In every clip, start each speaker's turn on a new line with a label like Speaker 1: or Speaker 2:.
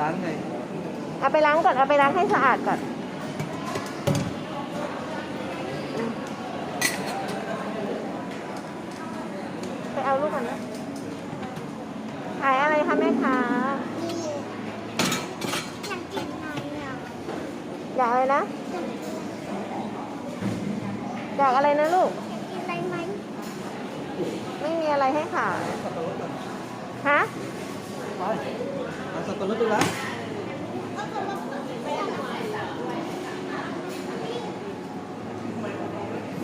Speaker 1: ล้างไง
Speaker 2: เอาไปล้างก่อนเอาไปล้างให้สะอาดก่อนอืมไปเอาลูกมันนะขายอะไรคะแม่ค้า
Speaker 3: อยากกินอะไรอะ
Speaker 2: อยากอะไรนะอยากอะไรนะลูก
Speaker 3: กินอะไรไหม
Speaker 2: ไม่มีอะไรให้ขาย
Speaker 1: สับปะรดก่อน
Speaker 2: ฮะ
Speaker 1: ไปเอาสับปะรดดูละเ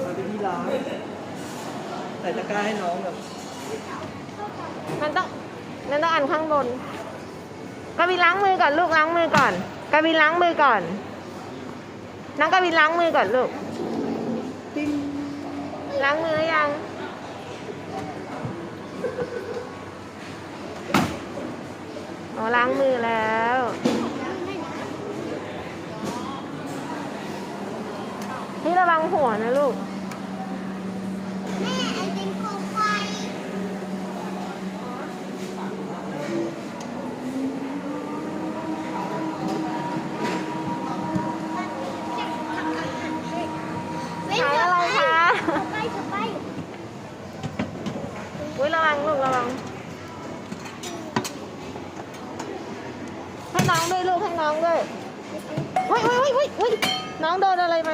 Speaker 1: อาไปที่ร้านใส่ตะกร้าให้น้องแบบ
Speaker 2: มันต้องมันต้องอันข้างบนกวินล้างมือก่อนลูกล้างมือก่อนกวินล้างมือก่อน น้องกวินล้างมือก่อนลูกล้างมืออยัง อ๋อล้างมือแล้วพี่ระวังหัวนะลูก
Speaker 3: แม่ไอติมโคมไฟเว้น
Speaker 2: ขายอะไรคะ
Speaker 3: ต่อไปต่อไป
Speaker 2: อุ้ยระวังลูกระวัง ให้ น้องด้วยลูกให้น้องด้วยอุ้ยอุ้ยอุ้ยอุ้ยน้องโดนอะไรไหม